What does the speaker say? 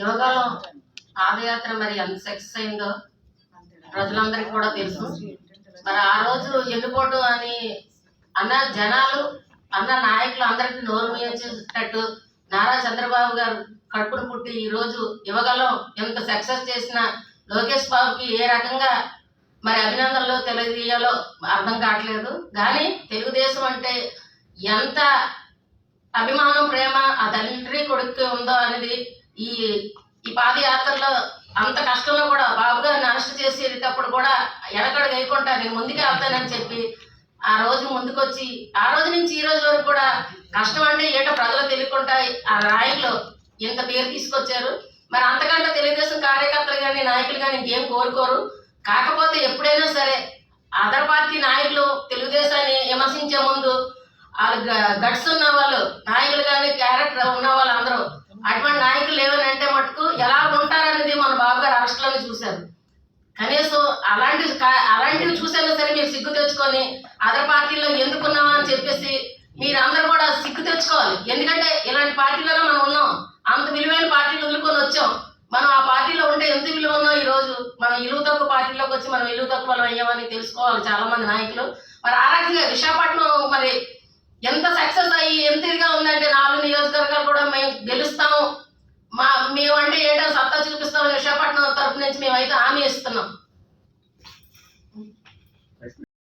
యోగాలో పాదయాత్ర మరి ఎంత సక్సెస్ అయిందో ప్రజలందరికీ కూడా తెలుసు. మరి ఆ రోజు ఎన్నుకోటు అని అన్న జనాలు అన్న నాయకులు అందరికీ నోరు మీయించేటట్టు నారా చంద్రబాబు గారు కడుపును పుట్టి ఈ రోజు యువగలం ఎంత సక్సెస్ చేసిన లోకేష్ బాబుకి ఏ రకంగా మరి అభినందనలు తెలియజేయాలో అర్థం కావట్లేదు. కానీ తెలుగుదేశం అంటే ఎంత అభిమానం ప్రేమ ఆ తండ్రి కొడుకు ఉందో అనేది ఈ ఈ పాదయాత్రలో అంత కష్టంలో కూడా బాబు గారిని అరెస్ట్ చేసేటప్పుడు కూడా ఎనకడ వేయకుండా నేను ముందుకే వెళ్తానని చెప్పి ఆ రోజు ముందుకొచ్చి ఆ రోజు నుంచి ఈ రోజు వరకు కూడా కష్టం అంటే ఏటో ప్రజలు తెలియకుండా ఆ నాయకులు ఇంత పేరు తీసుకొచ్చారు. మరి అంతకంటే తెలుగుదేశం కార్యకర్తలు కానీ నాయకులు కానీ ఇంకేం కోరుకోరు. కాకపోతే ఎప్పుడైనా సరే అదర్ పార్టీ నాయకులు తెలుగుదేశాన్ని విమర్శించే ముందు వాళ్ళు గట్స్ ఉన్న వాళ్ళు నాయకులు కానీ క్యారెక్టర్ ఉన్నవాళ్ళు అటువంటి నాయకులు ఏమని అంటే మటుకు ఎలా ఉంటారనేది మన బాబు గారు అరెస్ట్లోనే చూశారు. కనీసం అలాంటి అలాంటివి చూసైనా సరే మీరు సిగ్గు తెచ్చుకొని అదర్ పార్టీలో ఎందుకున్నామా అని చెప్పేసి మీరందరూ కూడా సిగ్గు తెచ్చుకోవాలి. ఎందుకంటే ఇలాంటి పార్టీలోనే మనం ఉన్నాం. అంత విలువైన పార్టీలు వదులుకొని వచ్చాం. మనం ఆ పార్టీలో ఉంటే ఎంత విలువ ఉన్నాం ఈ రోజు మనం ఇలువ తక్కువ పార్టీలోకి వచ్చి మనం ఇలువ తక్కువ అయ్యామని తెలుసుకోవాలి చాలా మంది నాయకులు. మరి ఆ రకంగా విశాఖపట్నం మరి ఎంత సక్సెస్ అయ్యి ఎంత ఇదిగా ఉందంటే నాలుగు నియోజకవర్గాలు కూడా మేము గెలుస్తాం మా మేమంటే ఏంటో సత్తా చూపిస్తాం విశాఖపట్నం తరపు నుంచి మేమైతే హామీ ఇస్తున్నాం.